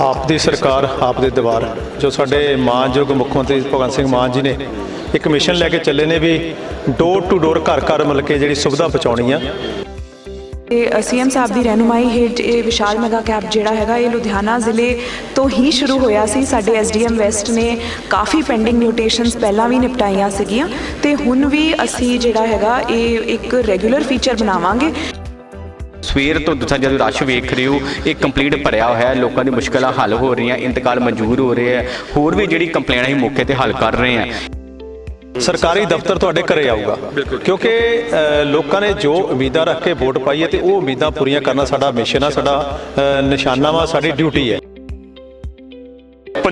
ਆਪ ਦੀ ਸਰਕਾਰ ਆਪ ਦੇ ਦੀਵਾਰ ਜੋ ਸਾਡੇ ਮਾਨਯੋਗ ਮੁੱਖ ਮੰਤਰੀ ਭਗਵੰਤ ਸਿੰਘ ਮਾਨ ਜੀ ਨੇ ਇੱਕ ਮਿਸ਼ਨ ਲੈ ਕੇ ਚੱਲੇ ਨੇ ਵੀ ਡੋਰ ਟੂ ਡੋਰ ਘਰ ਘਰ ਮਿਲ ਕੇ ਜਿਹੜੀ ਸੁਵਿਧਾ ਪਹੁੰਚਾਉਣੀ ਆ। ਤੇ ਸੀਐਮ ਸਾਹਿਬ ਦੀ ਰਹਿਨੁਮਾਈ ਹੇਠ ਇਹ ਵਿਸ਼ਾਲ ਮੈਗਾ ਕੈਂਪ ਜਿਹੜਾ ਹੈਗਾ, ਇਹ ਲੁਧਿਆਣਾ ਜ਼ਿਲ੍ਹੇ ਤੋਂ ਹੀ ਸ਼ੁਰੂ ਹੋਇਆ ਸੀ। ਸਾਡੇ ਐਸਡੀਐਮ ਵੈਸਟ ਨੇ ਕਾਫੀ ਪੈਂਡਿੰਗ ਮਿਊਟੇਸ਼ਨਸ ਪਹਿਲਾਂ ਵੀ ਨਿਪਟਾਈਆਂ ਸੀਗੀਆਂ ਤੇ ਹੁਣ ਵੀ ਅਸੀਂ ਜਿਹੜਾ ਹੈਗਾ, ਇਹ ਇੱਕ ਰੈਗੂਲਰ ਫੀਚਰ ਬਣਾਵਾਂਗੇ। ਸਵੇਰ ਤੋਂ ਤੁਸੀਂ ਜਦੋਂ ਰਸ਼ ਵੇਖ ਰਹੇ ਹੋ ਇਹ ਕੰਪਲੀਟ ਭਰਿਆ ਹੋਇਆ ਹੈ ਲੋਕਾਂ ਦੀ ਮੁਸ਼ਕਲਾਂ ਹੱਲ ਹੋ ਰਹੀਆਂ ਇੰਤਕਾਲ ਮਨਜ਼ੂਰ ਹੋ ਰਹੇ ਹੈ ਹੋਰ ਵੀ ਜਿਹੜੀ ਕੰਪਲੇਨਾਂ ਅਸੀਂ ਮੌਕੇ ਤੇ ਹੱਲ ਕਰ ਰਹੇ ਹਾਂ। ਸਰਕਾਰੀ ਦਫ਼ਤਰ ਤੁਹਾਡੇ ਘਰੇ ਆਊਗਾ ਕਿਉਂਕਿ ਲੋਕਾਂ ਨੇ ਜੋ ਉਮੀਦਾਂ ਰੱਖ ਕੇ ਵੋਟ ਪਾਈ ਹੈ ਤੇ ਉਹ ਉਮੀਦਾਂ ਪੂਰੀਆਂ ਕਰਨਾ ਸਾਡਾ ਮਿਸ਼ਨ ਆ ਸਾਡਾ ਨਿਸ਼ਾਨਾ ਵਾ ਸਾਡੀ ਡਿਊਟੀ ਹੈ।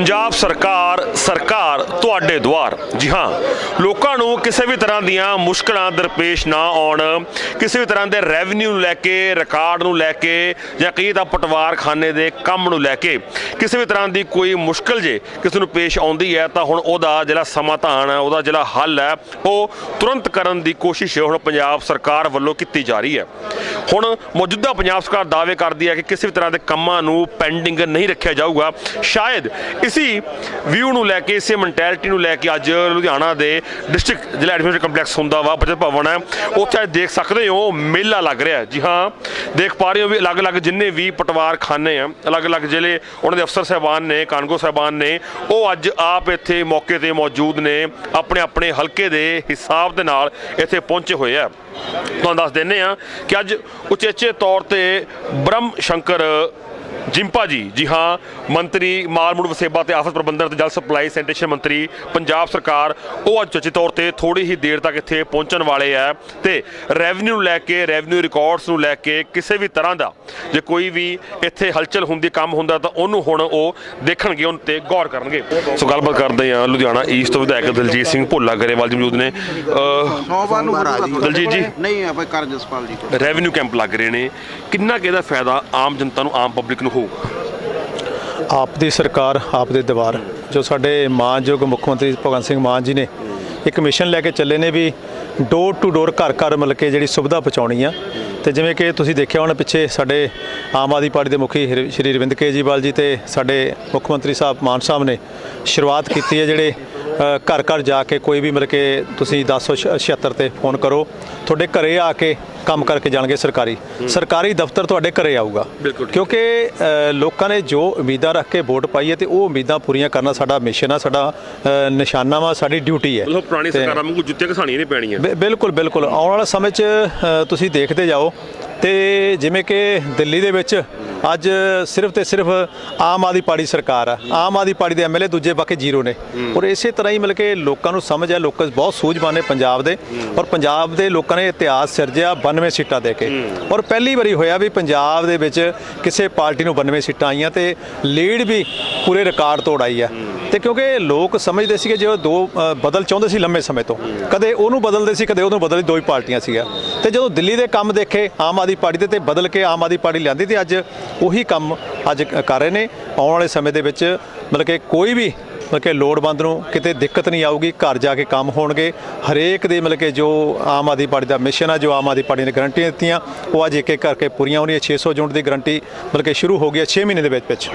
ਪੰਜਾਬ ਸਰਕਾਰ ਸਰਕਾਰ ਤੁਹਾਡੇ ਦੁਆਰ। ਜੀ ਹਾਂ, ਲੋਕਾਂ ਨੂੰ ਕਿਸੇ ਵੀ ਤਰ੍ਹਾਂ ਦੀਆਂ ਮੁਸ਼ਕਲਾਂ ਦਰਪੇਸ਼ ਨਾ ਆਉਣ, ਕਿਸੇ ਵੀ ਤਰ੍ਹਾਂ ਦੇ ਰੈਵਨਿਊ ਨੂੰ ਲੈ ਕੇ ਰਿਕਾਰਡ ਨੂੰ ਲੈ ਕੇ ਜਾਂ ਕਈ ਤਾਂ ਪਟਵਾਰਖਾਨੇ ਦੇ ਕੰਮ ਨੂੰ ਲੈ ਕੇ ਕਿਸੇ ਵੀ ਤਰ੍ਹਾਂ ਦੀ ਕੋਈ ਮੁਸ਼ਕਲ ਜੇ ਕਿਸੇ ਨੂੰ ਪੇਸ਼ ਆਉਂਦੀ ਹੈ ਤਾਂ ਹੁਣ ਉਹਦਾ ਜਿਹੜਾ ਸਮਾਧਾਨ ਹੈ, ਉਹਦਾ ਜਿਹੜਾ ਹੱਲ ਹੈ, ਉਹ ਤੁਰੰਤ ਕਰਨ ਦੀ ਕੋਸ਼ਿਸ਼ ਹੁਣ ਪੰਜਾਬ ਸਰਕਾਰ ਵੱਲੋਂ ਕੀਤੀ ਜਾ ਰਹੀ ਹੈ। ਹੁਣ ਮੌਜੂਦਾ ਪੰਜਾਬ ਸਰਕਾਰ ਦਾਅਵੇ ਕਰਦੀ ਹੈ ਕਿ ਕਿਸੇ ਵੀ ਤਰ੍ਹਾਂ ਦੇ ਕੰਮਾਂ ਨੂੰ ਪੈਂਡਿੰਗ ਨਹੀਂ ਰੱਖਿਆ ਜਾਊਗਾ। ਸ਼ਾਇਦ ਇਸੀ ਵਿਊ ਨੂੰ ਲੈ ਕੇ, ਇਸੇ ਮੈਂਟੈਲਿਟੀ ਨੂੰ ਲੈ ਕੇ ਅੱਜ ਲੁਧਿਆਣਾ ਦੇ ਡਿਸਟ੍ਰਿਕਟ ਜ਼ਿਲ੍ਹਾ ਐਡਮਿਨਿਸਟ੍ਰੇਟਿਵ ਕੰਪਲੈਕਸ ਹੁੰਦਾ ਵਾ, ਬਜਟ ਭਵਨ ਹੈ। ਉੱਥੇ ਦੇਖ ਸਕਦੇ ਹੋ, ਮੇਲਾ ਲੱਗ ਰਿਹਾ ਜੀ ਹਾਂ, ਦੇਖ ਪਾ ਰਹੇ ਹੋ ਵੀ ਅਲੱਗ-ਅਲੱਗ ਜਿੰਨੇ ਵੀ ਪਟਵਾਰ ਖਾਨੇ ਆ, ਅਲੱਗ-ਅਲੱਗ ਜ਼ਿਲ੍ਹੇ, ਉਹਨਾਂ ਦੇ ਅਫਸਰ ਸਾਹਿਬਾਨ ਨੇ, ਕਾਨਗੋ ਸਾਹਿਬਾਨ ਨੇ, ਉਹ ਅੱਜ ਆਪ ਇੱਥੇ ਮੌਕੇ ਤੇ ਮੌਜੂਦ ਨੇ ਆਪਣੇ ਆਪਣੇ ਹਲਕੇ ਦੇ ਹਿਸਾਬ ਦੇ ਨਾਲ ਇੱਥੇ ਪਹੁੰਚੇ ਹੋਏ ਆ। ਤੁਹਾਨੂੰ ਦੱਸ ਦਿੰਨੇ ਆ ਕਿ ਅੱਜ ਉਚੇਚੇ ਤੌਰ ਤੇ ਬ੍ਰਹਮ ਸ਼ੰਕਰ ਜਿੰਪਾ ਜੀ ਜੀ ਹਾਂ ਮੰਤਰੀ ਮਾਲ ਮੁੜ ਵਸੇਬਾ ਤੇ ਆਫਤ ਪ੍ਰਬੰਧਨ ਤੇ ਜਲ ਸਪਲਾਈ ਸੈਨੀਟੇਸ਼ਨ ਮੰਤਰੀ ਪੰਜਾਬ ਸਰਕਾਰ ਉਹ ਅੱਜ ਚਚੇ ਤੌਰ ਤੇ ਥੋੜੀ ਹੀ ਦੇਰ ਤੱਕ ਇੱਥੇ ਪਹੁੰਚਣ ਵਾਲੇ ਆ ਤੇ ਰੈਵਨਿਊ ਨੂੰ ਲੈ ਕੇ ਰੈਵਨਿਊ ਰਿਕਾਰਡਸ ਨੂੰ ਲੈ ਕੇ ਕਿਸੇ ਵੀ ਤਰ੍ਹਾਂ ਦਾ ਜੇ ਕੋਈ ਵੀ ਇੱਥੇ ਹਲਚਲ ਹੁੰਦੀ ਕੰਮ ਹੁੰਦਾ ਤਾਂ ਉਹਨੂੰ ਹੁਣ ਉਹ ਦੇਖਣਗੇ ਉਹਨਾਂ ਤੇ ਗੌਰ ਕਰਨਗੇ। ਸੋ ਗੱਲਬਾਤ ਕਰਦੇ ਆ ਲੁਧਿਆਣਾ ਈਸਟ ਤੋਂ ਵਿਧਾਇਕ ਦਲਜੀਤ ਸਿੰਘ ਭੋਲਾ ਗਰੇਵਾਲ ਜੀ ਮੌਜੂਦ ਨੇ। ਸੋਮਵਾਰ ਨੂੰ ਦਲਜੀਤ ਜੀ। ਨਹੀਂ ਆਪਾਂ ਕਰ ਜਸਪਾਲ ਜੀ ਰੈਵਨਿਊ ਕੈਂਪ ਲੱਗ ਰਹੇ ਨੇ। ਕਿੰਨਾ ਕੁ ਇਹਦਾ ਫਾਇਦਾ ਆਮ ਜਨਤਾ ਨੂੰ ਆਮ ਪਬਲਿਕ ਨੂੰ ਹੋਊਗਾ। ਆਪ ਦੀ ਸਰਕਾਰ, ਆਪ ਦੇ ਦੀਵਾਰ। ਜੋ ਸਾਡੇ ਮਾਨਯੋਗ ਮੁੱਖ ਮੰਤਰੀ ਭਗਵੰਤ ਸਿੰਘ ਮਾਨ ਜੀ ਨੇ ਇੱਕ ਮਿਸ਼ਨ ਲੈ ਕੇ ਚੱਲੇ ਨੇ ਵੀ ਡੋਰ ਟੂ ਡੋਰ ਘਰ ਘਰ ਮਿਲ ਕੇ ਜਿਹੜੀ ਸੁਵਿਧਾ ਪਹੁੰਚਾਉਣੀ ਆ। ਤੇ ਜਿਵੇਂ ਕਿ ਤੁਸੀਂ ਦੇਖਿਆ ਹੋਣਾ ਪਿੱਛੇ ਸਾਡੇ ਆਮ ਆਦਮੀ ਪਾਰਟੀ ਦੇ ਮੁਖੀ ਹਰ- ਸ਼੍ਰੀ ਅਰਵਿੰਦ ਕੇਜਰੀਵਾਲ ਜੀ ਤੇ ਸਾਡੇ ਮੁੱਖ ਮੰਤਰੀ ਸਾਹਿਬ ਮਾਨ ਸਾਹਿਬ ਨੇ ਸ਼ੁਰੂਆਤ ਕੀਤੀ ਹੈ ਜਿਹੜੇ ਘਰ ਘਰ ਜਾ ਕੇ ਕੋਈ ਵੀ ਮਿਲ ਕੇ ਤੁਸੀਂ 1076 ਤੇ ਫੋਨ ਕਰੋ ਤੁਹਾਡੇ ਘਰੇ ਆ ਕੇ ਕੰਮ ਕਰਕੇ ਜਾਣਗੇ ਸਰਕਾਰੀ। ਸਰਕਾਰੀ ਦਫ਼ਤਰ ਤੁਹਾਡੇ ਘਰੇ ਆਊਗਾ। ਕਿਉਂਕਿ ਲੋਕਾਂ ਨੇ ਜੋ ਉਮੀਦਾਂ ਰੱਖ ਕੇ ਵੋਟ ਪਾਈ ਹੈ ਤੇ ਉਹ ਉਮੀਦਾਂ ਪੂਰੀਆਂ ਕਰਨਾ ਸਾਡਾ ਮਿਸ਼ਨ ਆ ਸਾਡਾ ਨਿਸ਼ਾਨਾ ਵਾ ਸਾਡੀ ਡਿਊਟੀ ਹੈ। ਮਤਲਬ ਪੁਰਾਣੀ ਤੇ- ਸਰਕਾਰਾਂ ਵਾਂਗੂ ਜੁੱਤੀਆਂ ਘਸਾਣੀਆਂ ਨਹੀਂ ਪੈਣੀਆਂ। ਬਿ- ਬਿਲਕੁਲ ਬਿਲਕੁਲ। ਆਉਣ ਵਾਲੇ ਸਮੇਂ 'ਚ ਤੁਸੀਂ ਦੇਖਦੇ ਜਾਓ ਤੇ ਜਿਵੇਂ ਕਿ ਦਿੱਲੀ ਦੇ ਵਿੱਚ ਅੱਜ ਸਿਰਫ ਤੇ ਸਿਰਫ ਆਮ ਆਦਮੀ ਪਾਰਟੀ ਸਰਕਾਰ ਆ। ਆਮ ਆਦਮੀ ਪਾਰਟੀ ਦੇ ਐਮਐਲਏ ਦੂਜੇ ਬਾਕੀ ਜ਼ੀਰੋ ਨੇ। ਔਰ ਇਸੇ ਤਰ੍ਹਾਂ ਹੀ ਮਿਲ ਕੇ ਲੋਕਾਂ ਨੂੰ ਸਮਝ ਹੈ ਲੋਕ ਬਹੁਤ ਸੂਝਵਾਨ ਨੇ ਪੰਜਾਬ ਦੇ। ਔਰ ਪੰਜਾਬ ਦੇ ਲੋਕਾਂ ਨੇ ਇਤਿਹਾਸ ਸਿਰਜਿਆ 92 ਸੀਟਾਂ ਦੇ ਕੇ। ਔਰ ਪਹਿਲੀ ਵਾਰੀ ਹੋਇਆ ਵੀ ਪੰਜਾਬ ਦੇ ਵਿੱਚ ਕਿਸੇ ਪਾਰਟੀ ਨੂੰ 92 ਸੀਟਾਂ ਆਈਆਂ ਤੇ ਲੀਡ ਵੀ ਪੂਰੇ ਰਿਕਾਰਡ ਤੋੜ ਆਈ ਆ। ਤੇ ਕਿਉਂਕਿ ਲੋਕ ਸਮਝਦੇ ਸੀਗੇ ਜੇ ਉਹ ਦੋ ਬਦਲ ਚਾਹੁੰਦੇ ਸੀ ਲੰਮੇ ਸਮੇਂ ਤੋਂ। ਕਦੇ ਉਹਨੂੰ ਬਦਲਦੇ ਸੀ ਕਦੇ ਉਹਨੂੰ ਬਦਲਦੇ ਦੋ ਹੀ ਪਾਰਟੀਆਂ ਸੀਗਾ ਤੇ ਜਦੋਂ ਦਿੱਲੀ ਦੇ ਕੰਮ ਦੇਖੇ ਆਮ ਆਦਮੀ ਪਾਰਟੀ ਦੇ ਤੇ ਬਦਲ ਕੇ ਆਮ ਆਦਮੀ ਪਾਰਟੀ ਲਿਆਂਦੀ ਤੇ ਅੱਜ ਉਹੀ ਕੰਮ ਅੱਜ ਕਰ ਰਹੇ ਨੇ। ਆਉਣ ਵਾਲੇ ਸਮੇਂ ਦੇ ਵਿੱਚ ਮਤਲਬ ਕਿ ਕੋਈ ਵੀ ਮਤਲਬ ਕਿ ਲੋੜਵੰਦ ਨੂੰ ਕਿਤੇ ਦਿੱਕਤ ਨਹੀਂ ਆਊਗੀ ਘਰ ਜਾ ਕੇ ਕੰਮ ਹੋਣਗੇ। ਹਰੇਕ ਦੇ ਮਤਲਬ ਕਿ ਜੋ ਆਮ ਆਦਮੀ ਪਾਰਟੀ ਦਾ ਮਿਸ਼ਨ ਆ ਜੋ ਆਮ ਆਦਮੀ ਪਾਰਟੀ ਨੇ ਗਰੰਟੀਆਂ ਦਿੱਤੀਆਂ ਉਹ ਅੱਜ ਇੱਕ ਇੱਕ ਕਰਕੇ ਪੂਰੀਆਂ ਹੋਣੀਆਂ। 600 ਯੂਨਿਟ ਦੀ ਗਰੰਟੀ ਮਤਲਬ ਕਿ ਸ਼ੁਰੂ ਹੋ ਗਈ ਹੈ 6 ਮਹੀਨੇ ਦੇ ਵਿੱਚ ਵਿੱਚ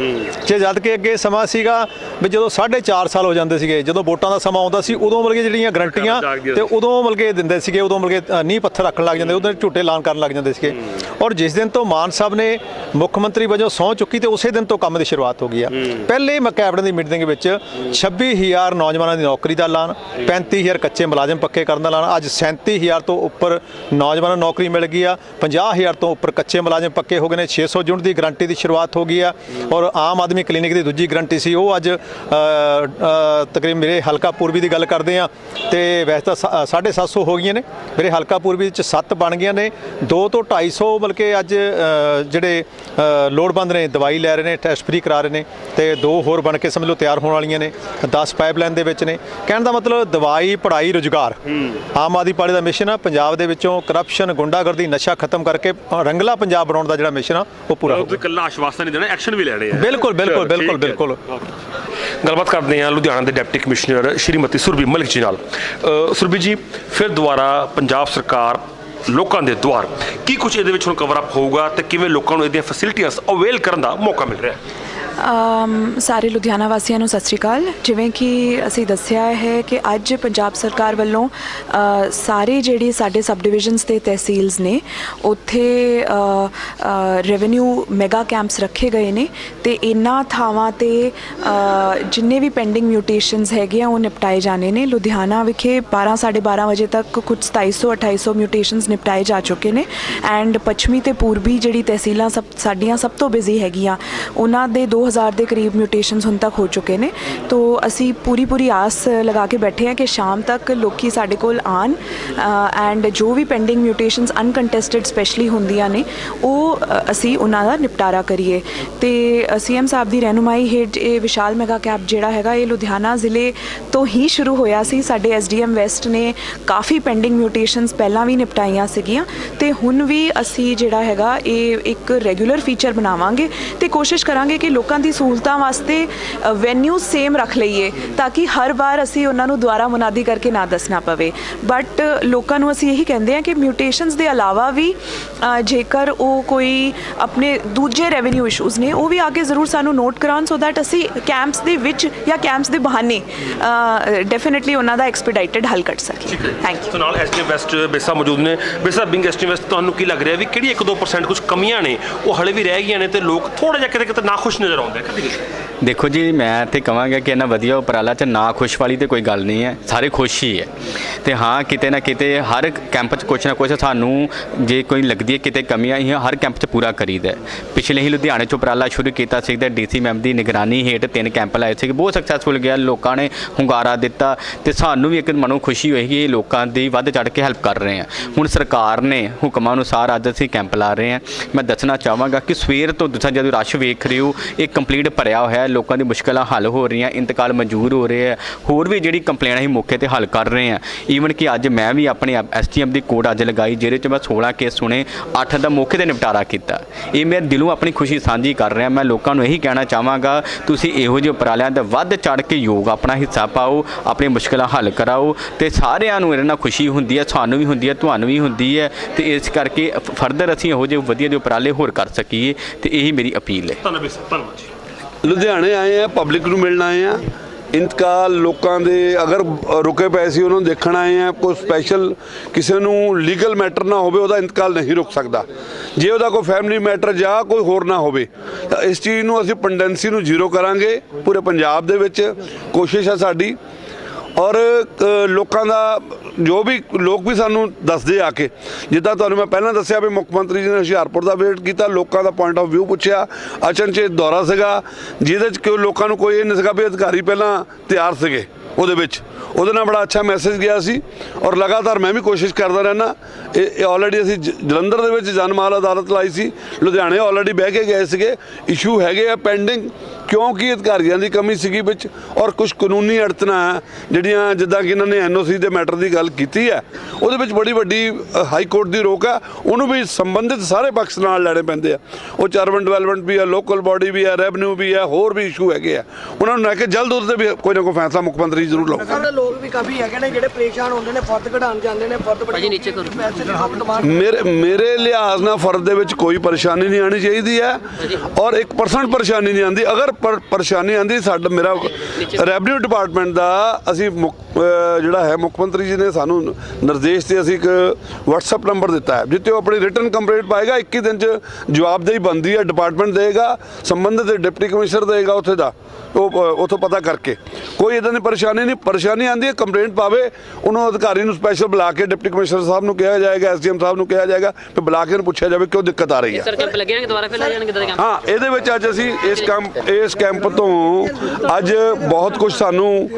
ਜੇ ਜਦ ਕਿ ਅੱਗੇ ਸਮਾਂ ਸੀਗਾ ਵੀ ਜਦੋਂ 4.5 ਸਾਲ ਹੋ ਜਾਂਦੇ ਸੀਗੇ ਜਦੋਂ ਵੋਟਾਂ ਦਾ ਸਮਾਂ ਆਉਂਦਾ ਸੀ ਉਦੋਂ ਮਤਲਬ ਕਿ ਜਿਹੜੀਆਂ ਗਰੰਟੀਆਂ ਤੇ ਉਦੋਂ ਮਤਲਬ ਕਿ ਦਿੰਦੇ ਸੀਗੇ ਉਦੋਂ ਮਤਲਬ ਕਿ ਨੀਂਹ ਪੱਥਰ ਰੱਖਣ ਲੱਗ ਜਾਂਦੇ ਉਦੋਂ ਝੂਟੇ ਐਲਾਨ ਕਰਨ ਲੱਗ ਜਾਂਦੇ ਸੀਗੇ। ਔਰ ਜਿਸ ਦਿਨ ਤੋਂ ਮਾਨ ਸਾਹਿਬ ਨੇ ਮੁੱਖ ਮੰਤਰੀ ਵਜੋਂ ਸਹੁੰ ਚੁੱਕੀ ਤੇ ਉਸੇ ਦਿਨ ਤੋਂ ਕੰਮ ਦੀ ਸ਼ੁਰੂਆਤ ਹੋ ਗਈ ਆ। ਪਹਿਲੇ ਮ- ਕੈਬਨਿਟ ਦੀ ਮੀਟਿੰਗ ਵਿੱਚ 26000 ਨੌਜਵਾਨਾਂ ਦੀ ਨੌਕਰੀ ਦਾ ਐਲਾਨ 35000 ਕੱਚੇ ਮੁਲਾਜ਼ਮ ਪੱਕੇ ਕਰਨ ਦਾ ਐਲਾਨ ਅੱਜ 37000 ਤੋਂ ਉੱਪਰ ਨੌਜਵਾਨਾਂ ਨੂੰ ਨੌਕਰੀ ਮਿਲ ਗਈ ਆ 50000 ਤੋਂ ਉੱਪਰ ਕੱਚੇ ਮੁਲਾਜ਼ਮ ਪੱਕੇ ਹੋ ਗਏ ਨੇ 600 ਯੂਨਿਟ ਦੀ ਗਰੰਟੀ ਦੀ ਸ਼ੁਰੂਆਤ ਹੋ ਗਈ ਆ। ਔਰ ਆਮ ਆਦਮੀ ਕਲੀਨਿਕ ਦੀ ਦੂਜੀ ਗਰੰਟੀ ਸੀ ਉਹ ਅੱਜ ਅ, ਤਕਰੀਬਨ ਮੇਰੇ ਹਲਕਾ ਪੂਰਬੀ ਦੀ ਗੱਲ ਕਰਦੇ ਆ ਤੇ ਵੈਸੇ ਤਾਂ 750 ਹੋ ਗਈਆਂ ਨੇ। ਮੇਰੇ ਹਲਕਾ ਪੂਰਬੀ ਚ 7 ਬਣ ਗਈਆਂ ਨੇ। 2 ਤੋਂ 250 ਬਲਕਿ ਅੱਜ ਜਿਹੜੇ ਲੋੜਵੰਦ ਨੇ ਦਵਾਈ ਲੈ ਰਹੇ ਨੇ ਟੈਸਟ ਫ੍ਰੀ ਕਰਾ ਰਹੇ ਨੇ ਤੇ ਦੋ ਹੋਰ ਬਣ ਕੇ ਸਮਝ ਲਓ ਤਿਆਰ ਹੋਣ ਵਾਲੀਆਂ ਨੇ 10 ਪਾਈਪਲਾਈਨ ਦੇ ਵਿੱਚ ਨੇ। ਕਹਿਣ ਦਾ ਮਤਲਬ ਦਵਾਈ ਪੜ੍ਹਾਈ ਰੁਜ਼ਗਾਰ। ਆਮ ਆਦਮੀ ਪਾਰਟੀ ਦਾ ਮਿਸ਼ਨ ਆ ਪੰਜਾਬ ਦੇ ਵਿੱਚੋਂ ਕਰਪਸ਼ਨ ਗੁੰਡਾਗਰਦੀ ਨਸ਼ਾ ਖਤਮ ਕਰਕੇ ਰੰਗਲਾ ਪੰਜਾਬ ਬਣਾਉਣ ਦਾ ਜਿਹੜਾ ਮਿਸ਼ਨ ਆ ਉਹ ਪੂਰਾ ਹੋਊਗਾ। ਇਕੱਲਾ ਆਸ਼ਵਾਸਨ ਨਹੀਂ ਦੇਣਾ ਐਕਸ਼ਨ ਵੀ ਲੈਣੇ ਆ। ਬਿਲਕੁਲ ਬਿਲਕੁਲ ਬਿਲਕੁਲ। ਬਿਲਕੁਲ। ਗੱਲਬਾਤ ਕਰਦੇ ਹਾਂ ਲੁਧਿਆਣਾ ਦੇ ਡਿਪਟੀ ਕਮਿਸ਼ਨਰ ਸ਼੍ਰੀਮਤੀ ਸੁਰਭੀ ਮਲਿਕ ਜੀ ਨਾਲ। ਅ, ਸੁਰਭੀ ਜੀ ਫਿਰ ਦੁਬਾਰਾ ਪੰਜਾਬ ਸਰਕਾਰ ਲੋਕਾਂ ਦੇ ਦੁਆਰ। ਕੀ ਕੁਝ ਇਹਦੇ ਵਿੱਚ ਹੁਣ ਕਵਰ ਅਪ ਹੋਊਗਾ ਤੇ ਕਿਵੇਂ ਲੋਕਾਂ ਨੂੰ ਇਹਦੀਆਂ ਫੈਸਿਲਿਟੀਆਂ ਅਵੇਲ ਕਰਨ ਦਾ ਮੌਕਾ ਮਿਲ ਰਿਹਾ ਹੈ? ਸਾਰੇ ਲੁਧਿਆਣਾ ਵਾਸੀਆਂ ਨੂੰ ਸਤਿ ਸ਼੍ਰੀ ਅਕਾਲ। ਜਿਵੇਂ ਕਿ ਅਸੀਂ ਦੱਸਿਆ ਹੈ ਕਿ ਅੱਜ ਪੰਜਾਬ ਸਰਕਾਰ ਵੱਲੋਂ ਸਾਰੇ ਜਿਹੜੀ ਸਾਡੇ ਸਬ ਡਿਵੀਜ਼ਨਸ ਤੇ ਤਹਿਸੀਲਸ ਨੇ, ਉੱਥੇ ਰੈਵਨਿਊ ਮੈਗਾ ਕੈਂਪਸ ਰੱਖੇ ਗਏ ਨੇ ਤੇ ਇਨ੍ਹਾਂ ਥਾਵਾਂ ਤੇ ਜਿੰਨੇ ਵੀ ਪੈਂਡਿੰਗ ਮਿਊਟੇਸ਼ਨਸ ਹੈਗੇ ਆ, ਉਹ ਨਿਪਟਾਏ ਜਾਣੇ ਨੇ। ਲੁਧਿਆਣਾ ਵਿਖੇ 12 12:30 ਵਜੇ ਤੱਕ ਕੁਝ 2700 2800 ਮਿਊਟੇਸ਼ਨਸ ਨਿਪਟਾਏ ਜਾ ਚੁੱਕੇ ਨੇ ਐਂਡ ਪੱਛਮੀ ਤੇ ਪੂਰਬੀ ਜਿਹੜੀ ਤਹਿਸੀਲਾਂ ਸਭ, ਸਾਡੀਆਂ ਸਭ ਤੋਂ ਬਿਜ਼ੀ ਹੈਗੀਆਂ, ਉਹਨਾਂ ਦੇ 2000 ਦੇ ਕਰੀਬ ਮਿਊਟੇਸ਼ਨਸ ਹੁਣ ਤੱਕ ਹੋ ਚੁੱਕੇ ਨੇ। ਤੋ ਅਸੀਂ ਪੂਰੀ ਪੂਰੀ ਆਸ ਲਗਾ ਕੇ ਬੈਠੇ ਹਾਂ ਕਿ ਸ਼ਾਮ ਤੱਕ ਲੋਕੀ ਸਾਡੇ ਕੋਲ ਆਣ ਐਂਡ ਜੋ ਵੀ ਪੈਂਡਿੰਗ ਮਿਊਟੇਸ਼ਨਸ ਅਨਕੰਟੈਸਟਡ ਸਪੈਸ਼ਲੀ ਹੁੰਦੀਆਂ ਨੇ, ਉਹ ਅਸੀਂ ਉਹਨਾਂ ਦਾ ਨਿਪਟਾਰਾ ਕਰੀਏ। ਤੇ ਸੀਐਮ ਸਾਹਿਬ ਦੀ ਰਹਿਨੁਮਾਈ ਹੇਠ ਇਹ ਵਿਸ਼ਾਲ ਮੈਗਾ ਕੈਪ ਜਿਹੜਾ ਹੈਗਾ, ਇਹ ਲੁਧਿਆਣਾ ਜ਼ਿਲ੍ਹੇ ਤੋਂ ਹੀ ਸ਼ੁਰੂ ਹੋਇਆ ਸੀ। ਸਾਡੇ ਐਸਡੀਐਮ ਵੈਸਟ ਨੇ ਕਾਫੀ ਪੈਂਡਿੰਗ ਮਿਊਟੇਸ਼ਨਸ ਪਹਿਲਾਂ ਵੀ ਨਿਪਟਾਈਆਂ ਸੀਗੀਆਂ। ਤੇ ਹੁਣ ਵੀ ਅਸੀਂ ਜਿਹੜਾ ਹੈਗਾ, ਇਹ ਇੱਕ ਰੈਗੂਲਰ ਫੀਚਰ ਬਣਾਵਾਂਗੇ ਤੇ ਕੋਸ਼ਿਸ਼ ਕਰਾਂਗੇ ਕਿ ਲੋਕਾਂ ਦੀ ਸਹੂਲਤਾਂ ਵਾਸਤੇ ਵੈਨਿਊ ਸੇਮ ਰੱਖ ਲਈਏ ਤਾਂ ਕਿ ਹਰ ਵਾਰ ਅਸੀਂ ਉਹਨਾਂ ਨੂੰ ਦੁਆਰਾ ਮੁਨਾਦੀ ਕਰਕੇ ਨਾ ਦੱਸਣਾ ਪਵੇ। ਬਟ ਲੋਕਾਂ ਨੂੰ ਅਸੀਂ ਇਹੀ ਕਹਿੰਦੇ ਹਾਂ ਕਿ ਮਿਊਟੇਸ਼ਨਸ ਦੇ ਇਲਾਵਾ ਵੀ ਜੇਕਰ ਉਹ ਕੋਈ ਆਪਣੇ ਦੂਜੇ ਰੈਵਨਿਊ ਇਸ਼ੂਜ਼ ਨੇ ਉਹ ਵੀ ਆ ਕੇ ਜ਼ਰੂਰ ਸਾਨੂੰ ਨੋਟ ਕਰਾਉਣ ਸੋ ਦੈਟ ਅਸੀਂ ਕੈਂਪਸ ਦੇ ਵਿੱਚ ਜਾਂ ਕੈਂਪਸ ਦੇ ਬਹਾਨੇ ਡੈਫੀਨਿਟਲੀ ਉਹਨਾਂ ਦਾ ਐਕਸਪੀਡਾਈਟਡ ਹੱਲ ਕੱਢ ਸਕੀਏ। ਥੈਂਕ ਯੂ ਸੋ ਨਾਲ ਐਸਟੀ ਵੈਸਟ ਬੇਸਾ ਮੌਜੂਦ ਨੇ। ਬੇਸਾ ਬਿੰਗ ਐਸਟੀ ਵੈਸਟ ਤੁਹਾਨੂੰ ਕੀ ਲੱਗ ਰਿਹਾ ਵੀ ਕਿਹੜੀ 1-2% ਕੁਝ ਕਮੀਆਂ ਨੇ ਉਹ ਹਲੇ ਵੀ ਰਹਿ ਗਈਆਂ ਨੇ ਤੇ ਲੋਕ ਥੋੜਾ ਜਿਹਾ ਕਿਤੇ ਕਿਤੇ ਨਾਖੁਸ਼ ਨਜ਼ਰ ਆਉਂਦੇ ਆ ਕਦੀ ਦੇਖੋ ਜੀ, ਮੈਂ ਤੇ ਕਹਾਂਗਾ ਕਿ ਇਹਨਾਂ ਵਧੀਆ ਉਪਰਾਲਾ ਚ ਨਾ ਖੁਸ਼ ਵਾਲੀ ਤੇ ਕੋਈ ਗੱਲ ਨਹੀਂ ਹੈ। ਸਾਰੇ ਖੁਸ਼ ਹੀ ਹੈ। ਤੇ ਹਾਂ, ਕਿਤੇ ਨਾ ਕਿਤੇ ਹਰ ਕੈਂਪ 'ਚ ਕੁਛ ਨਾ ਕੁਛ ਸਾਨੂੰ ਜੇ ਕੋਈ ਲੱਗਦੀ ਹੈ, ਕਿਤੇ ਕਮੀਆਂ ਹੀ ਹਰ ਕੈਂਪ 'ਚ ਪੂਰਾ ਕਰੀਦਾ ਹੈ। ਪਿਛਲੇ ਹੀ ਲੁਧਿਆਣੇ 'ਚ ਉਪਰਾਲਾ ਸ਼ੁਰੂ ਕੀਤਾ ਸੀ ਤੇ ਡੀਸੀ ਮੈਮ ਦੀ ਨਿਗਰਾਨੀ ਹੇਠ ਤਿੰਨ ਕੈਂਪ ਲਾਏ ਸੀ ਬਹੁਤ ਸਕਸੈਸਫੁਲ ਗਿਆ, ਲੋਕਾਂ ਨੇ ਹੁੰਗਾਰਾ ਦਿੱਤਾ ਤੇ ਸਾਨੂੰ ਵੀ ਇੱਕ ਮਨੋਂ ਖੁਸ਼ੀ ਹੋਈ ਕਿ ਇਹ ਲੋਕਾਂ ਦੀ ਵੱਧ ਚੜ ਕੇ ਹੈਲਪ ਕਰ ਰਹੇ ਆ ਹੁਣ ਸਰਕਾਰ ਨੇ ਹੁਕਮਾਂ ਅਨੁਸਾਰ ਅੱਜ ਅਸੀਂ ਕੈਂਪ ਲਾ ਰਹੇ ਹਾਂ। ਮੈਂ ਦੱਸਣਾ ਚਾਹਾਂਗਾ ਕਿ ਸਵੇਰ ਤੋਂ ਤੁਸੀਂ ਜਦੋਂ ਰਸ਼ ਵੇਖ ਰਹੇ ਹੋ ਇਹ ਕੰਪਲੀਟ ਭਰਿਆ ਹੋਇਆ ਹੈ। ਲੋਕਾਂ ਦੀ ਮੁਸ਼ਕਲਾਂ ਹੱਲ ਹੋ ਰਹੀਆਂ, ਇੰਤਕਾਲ ਮਨਜ਼ੂਰ ਹੋ ਰਹੇ ਆ ਹੋਰ ਵੀ ਜਿਹੜੀ ਕੰਪਲੇਂਟ ਅਸੀਂ ਮੌਕੇ ਤੇ ਹੱਲ ਕਰ ਰਹੇ ਆ ਈਵਨ ਕਿ ਅੱਜ ਮੈਂ ਵੀ ਆਪਣੇ ਐਸਟੀਐਮ ਦੀ ਕੋਡ ਅੱਜ ਲਗਾਈ, ਜਿਹਦੇ ਚ ਮੈਂ 16 ਕੇਸ ਸੁਣੇ 8 ਦਾ ਮੌਕੇ ਤੇ ਨਿਪਟਾਰਾ ਕੀਤਾ। ਇਹ ਮੈਂ ਦਿਲੋਂ ਆਪਣੀ ਖੁਸ਼ੀ ਸਾਂਝੀ ਕਰ ਰਿਹਾ। ਮੈਂ ਲੋਕਾਂ ਨੂੰ ਇਹੀ ਕਹਿਣਾ ਚਾਹਾਂਗਾ, ਤੁਸੀਂ ਇਹੋ ਜਿਹੇ ਉਪਰਾਲਿਆਂ ਦਾ ਵੱਧ ਚੜ ਕੇ ਯੋਗ ਆਪਣਾ ਹਿੱਸਾ ਪਾਓ ਆਪਣੀ ਮੁਸ਼ਕਲਾਂ ਹੱਲ ਕਰਾਓ ਤੇ ਸਾਰਿਆਂ ਨੂੰ ਇਹਦੇ ਨਾਲ ਖੁਸ਼ੀ ਹੁੰਦੀ ਹੈ, ਸਾਨੂੰ ਵੀ ਹੁੰਦੀ ਹੈ, ਤੁਹਾਨੂੰ ਵੀ ਹੁੰਦੀ ਹੈ ਤੇ ਇਸ ਕਰਕੇ ਫਰਦਰ ਅਸੀਂ ਇਹੋ ਜਿਹੇ ਵਧੀਆ ਦੇ ਉਪਰਾਲੇ ਹੋਰ ਕਰ ਸਕੀਏ ਤੇ ਇਹੀ ਮੇਰੀ ਅਪੀਲ ਹੈ। ਧੰਨਵਾਦ ਧੰਨਵਾਦ ਲੁਧਿਆਣੇ ਆਏ ਆ ਪਬਲਿਕ ਨੂੰ ਮਿਲਣ ਆਏ ਆ। ਇੰਤਕਾਲ ਲੋਕਾਂ ਦੇ ਅਗਰ ਰੁਕੇ ਪਏ ਸੀ, ਉਹਨਾਂ ਨੂੰ ਦੇਖਣ ਆਏ ਆ। ਕੋਈ ਸਪੈਸ਼ਲ ਕਿਸੇ ਨੂੰ ਲੀਗਲ ਮੈਟਰ ਨਾ ਹੋਵੇ, ਉਹਦਾ ਇੰਤਕਾਲ ਨਹੀਂ ਰੁਕ ਸਕਦਾ। ਜੇ ਉਹਦਾ ਕੋਈ ਫੈਮਿਲੀ ਮੈਟਰ ਜਾਂ ਕੋਈ ਹੋਰ ਨਾ ਹੋਵੇ, ਤਾਂ ਇਸ ਚੀਜ਼ ਨੂੰ ਅਸੀਂ ਪੰਡੈਂਸੀ ਨੂੰ ਜ਼ੀਰੋ ਕਰਾਂਗੇ। ਪੂਰੇ ਪੰਜਾਬ ਦੇ ਵਿੱਚ ਕੋਸ਼ਿਸ਼ ਹੈ ਸਾਡੀ ਔਰ ਲੋਕਾਂ ਦਾ, ਜੋ ਵੀ, ਲੋਕ ਵੀ ਸਾਨੂੰ ਦੱਸਦੇ ਆ ਕੇ। ਜਿੱਦਾਂ ਤੁਹਾਨੂੰ ਮੈਂ ਪਹਿਲਾਂ ਦੱਸਿਆ ਵੀ ਮੁੱਖ ਮੰਤਰੀ ਜੀ ਨੇ ਹੁਸ਼ਿਆਰਪੁਰ ਦਾ ਵਿਜ਼ਿਟ ਕੀਤਾ, ਲੋਕਾਂ ਦਾ ਪੁਆਇੰਟ ਆਫ ਵਿਊ ਪੁੱਛਿਆ, ਅਚਨਚੇਤ ਦੌਰਾ ਸੀਗਾ, ਜਿਹਦੇ ਚ ਕਿ ਲੋਕਾਂ ਨੂੰ ਕੋਈ ਇਹ ਨਹੀਂ ਸੀਗਾ ਵੀ ਅਧਿਕਾਰੀ ਪਹਿਲਾਂ ਤਿਆਰ ਸੀਗੇ ਉਹਦੇ ਵਿੱਚ। ਉਹਦੇ ਨਾਲ ਬੜਾ ਅੱਛਾ ਮੈਸੇਜ ਗਿਆ ਸੀ ਔਰ ਲਗਾਤਾਰ ਮੈਂ ਵੀ ਕੋਸ਼ਿਸ਼ ਕਰਦਾ ਰਹਿਣਾ ਇਹ ਆਲਰੇਡੀ ਅਸੀਂ ਜ- ਜਲੰਧਰ ਦੇ ਵਿੱਚ ਜਨਮਾਲ ਅਦਾਲਤ ਲਾਈ ਸੀ। ਲੁਧਿਆਣੇ ਆਲਰੇਡੀ ਬਹਿ ਕੇ ਗਏ ਸੀਗੇ। ਇਸ਼ੂ ਹੈਗੇ ਆ ਪੈਂਡਿੰਗ ਕਿਉਂਕਿ ਅਧਿਕਾਰੀਆਂ ਦੀ ਕਮੀ ਸੀਗੀ ਵਿੱਚ? ਔਰ ਕੁਝ ਕਾਨੂੰਨੀ ਅੜਚਨਾ ਹੈ ਜਿਹੜੀਆਂ ਜਿੱਦਾਂ ਕਿ ਇਹਨਾਂ ਨੇ ਐਨਓਸੀ ਦੇ ਮੈਟਰ ਦੀ ਗੱਲ ਕੀਤੀ ਹੈ ਉਹਦੇ ਵਿੱਚ ਬੜੀ ਵੱਡੀ ਹਾਈ ਕੋਰਟ ਦੀ ਰੋਕ ਹੈ ਉਹਨੂੰ ਵੀ ਸੰਬੰਧਿਤ ਸਾਰੇ ਪੱਖ ਨਾਲ ਲੈਣੇ ਪੈਂਦੇ ਆ। ਉਹ ਚਾਰਵਨ ਡਿਵੈਲਪਮੈਂਟ ਵੀ ਹੈ ਲੋਕਲ ਬਾਡੀ ਵੀ ਹੈ ਰੈਵਨਿਊ ਵੀ ਹੈ ਹੋਰ ਵੀ ਇਸ਼ੂ ਹੈਗੇ ਆ। ਉਹਨਾਂ ਨੂੰ ਲੈ ਕੇ ਜਲਦ ਉਹਦੇ ਵੀ ਕੋਈ ਨਾ ਕੋਈ ਫੈਸਲਾ ਮੁੱਖ ਮੰਤਰੀ ਜ਼ਰੂਰ ਲਓ ਸਾਡੇ ਲੋਕ ਵੀ ਕਾਫੀ ਹੈਗੇ ਨੇ ਜਿਹੜੇ ਪਰੇਸ਼ਾਨ ਹੁੰਦੇ ਨੇ ਫਰਦ ਕਢਾਉਣ ਜਾਂਦੇ ਨੇ ਫਰਦ ਬੜੀ ਨੀਚੇ ਕਰੋ। ਮੇਰੇ ਮੇਰੇ ਲਿਹਾਜ਼ ਨਾਲ ਫਰਦ ਦੇ ਵਿੱਚ ਕੋਈ ਪਰੇਸ਼ਾਨੀ ਨਹੀਂ ਆਣੀ ਚਾਹੀਦੀ ਹੈ। ਔਰ 1% ਪਰੇਸ਼ਾਨੀ ਨਹੀਂ ਆਂਦੀ ਅਗਰ ਪਰ- ਪਰੇਸ਼ਾਨੀ ਆਂਦੀ ਸਾਡਾ ਮੇਰਾ ਰੈਵਨਿਊ ਡਿਪਾਰਟਮੈਂਟ ਦਾ ਅਸੀਂ ਜਿਹੜਾ ਹੈ ਮੁੱਖ ਮੰਤਰੀ ਜੀ ਨੇ ਸਾਨੂੰ ਨਿਰਦੇਸ਼ ਤੇ ਅਸੀਂ ਇੱਕ WhatsApp ਨੰਬਰ ਦਿੱਤਾ ਹੈ ਜਿੱਤੇ ਉਹ ਆਪਣੀ ਰਿਟਨ ਕੰਪਲੇਂਟ ਪਾਏਗਾ 21 ਦਿਨ ਚ ਜਵਾਬਦੇਹੀ ਬੰਦੀ ਹੈ ਡਿਪਾਰਟਮੈਂਟ ਦੇਗਾ ਸੰਬੰਧਿਤ ਡਿਪਟੀ ਕਮਿਸ਼ਨਰ ਦੇਗਾ ਉੱਥੇ ਦਾ ਉਹ ਉੱਥੋਂ ਪਤਾ ਕਰਕੇ। ਕੋਈ ਇਦਾਂ ਦੀ ਪਰੇਸ਼ਾਨੀ ਨਹੀਂ ਪਰੇਸ਼ਾਨੀ ਆਂਦੀ ਹੈ ਕੰਪਲੇਂਟ ਪਾਵੇ ਉਹਨੂੰ ਅਧਿਕਾਰੀ ਨੂੰ ਸਪੈਸ਼ਲ ਬੁਲਾ ਕੇ ਡਿਪਟੀ ਕਮਿਸ਼ਨਰ ਸਾਹਿਬ ਨੂੰ ਕਿਹਾ ਜਾਏਗਾ ਐਸਡੀਐਮ ਸਾਹਿਬ ਨੂੰ ਕਿਹਾ ਜਾਏਗਾ ਤੇ ਬੁਲਾ ਕੇ ਉਹਨੂੰ ਪੁੱਛਿਆ ਜਾਵੇ ਕਿਉਂ ਦਿੱਕਤ ਆ ਰਹੀ ਹੈ। ਸਰ ਕੈਂਪ ਲੱਗਿਆ ਕਿ ਦੁਬਾਰਾ ਫਿਰ ਲੱਗ ਜਾਣਗੇ ਕਿਦਾਂ ਦੇ ਕੈਂਪ? ਹਾਂ ਇਹਦੇ ਵਿੱਚ ਅੱਜ ਅਸੀਂ ਇਸ ਕੈਂਪ ਇਸ ਕੈਂਪ ਤੋਂ ਅੱਜ ਬਹੁਤ ਕੁਝ ਸਾਨੂੰ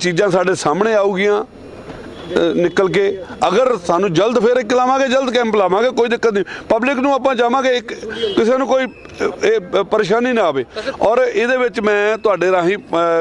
ਚੀਜ਼ਾਂ ਸਾਡੇ ਸਾਹਮਣੇ ਸਾਹਮਣੇ ਆਊਗੀਆਂ ਨਿਕਲ ਕੇ ਅਗਰ ਸਾਨੂੰ ਜਲਦ ਫਿਰ ਇੱਕ ਲਾਵਾਂਗੇ, ਜਲਦ ਕੈਂਪ ਲਾਵਾਂਗੇ, ਕੋਈ ਦਿੱਕਤ ਨਹੀਂ। ਪਬਲਿਕ ਨੂੰ ਆਪਾਂ ਜਾਵਾਂਗੇ, ਇੱਕ ਕਿਸੇ ਨੂੰ ਕੋਈ ਇਹ ਪਰੇਸ਼ਾਨੀ ਨਾ ਆਵੇ। ਔਰ ਇਹਦੇ ਵਿੱਚ ਮੈਂ ਤੁਹਾਡੇ ਰਾਹੀਂ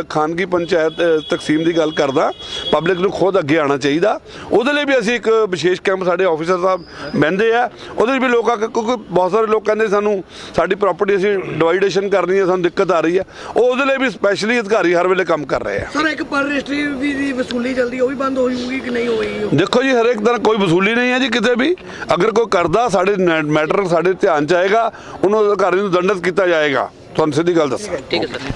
ਖਾਨਗੀ ਪੰਚਾਇਤ ਤਕਸੀਮ ਦੀ ਗੱਲ ਕਰਦਾ। ਪਬਲਿਕ ਨੂੰ ਖੁਦ ਅੱਗੇ ਆਉਣਾ ਚਾਹੀਦਾ। ਉਹਦੇ ਲਈ ਵੀ ਅਸੀਂ ਇੱਕ ਵਿਸ਼ੇਸ਼ ਕੈਂਪ ਸਾਡੇ ਆਫੀਸਰ ਸਾਹਿਬ ਬਹਿੰਦੇ ਆ। ਉਹਦੇ ਵਿੱਚ ਵੀ ਲੋਕ ਆ ਕਿਉਂਕਿ ਬਹੁਤ ਸਾਰੇ ਲੋਕ ਕਹਿੰਦੇ ਸਾਨੂੰ, ਸਾਡੀ ਪ੍ਰਾਪਰਟੀ ਅਸੀਂ ਡਿਵਾਈਡੇਸ਼ਨ ਕਰਨੀ ਹੈ ਸਾਨੂੰ ਦਿੱਕਤ ਆ ਰਹੀ ਹੈ ਉਹ ਉਹਦੇ ਲਈ ਵੀ ਸਪੈਸ਼ਲੀ ਅਧਿਕਾਰੀ ਹਰ ਵੇਲੇ ਕੰਮ ਕਰ ਰਹੇ ਆ। ਸਰ, ਇੱਕ ਪਰ ਰਜਿਸਟਰੀ ਦੀ ਵਸੂਲੀ ਜਲਦੀ ਉਹ ਵੀ ਬੰਦ ਹੋ ਜਾਊਗੀ ਨਹੀਂ ਹੋਏਗੀ ਦੇਖੋ ਜੀ ਹਰੇਕ ਤਰ੍ਹਾਂ ਕੋਈ ਵਸੂਲੀ ਨਹੀਂ ਹੈ ਜੀ ਕਿਤੇ ਵੀ। ਅਗਰ ਕੋਈ ਕਰਦਾ ਸਾਡੇ ਮੈਟਰ ਸਾਡੇ ਧਿਆਨ ਚ ਆਏਗਾ ਉਹਨੂੰ ਅਧਿਕਾਰੀ ਨੂੰ ਦੰਡਿਤ ਕੀਤਾ ਜਾਏਗਾ। ਤੁਹਾਨੂੰ ਸਿੱਧੀ ਗੱਲ ਦੱਸਾਂ। ਠੀਕ ਹੈ ਸਰ।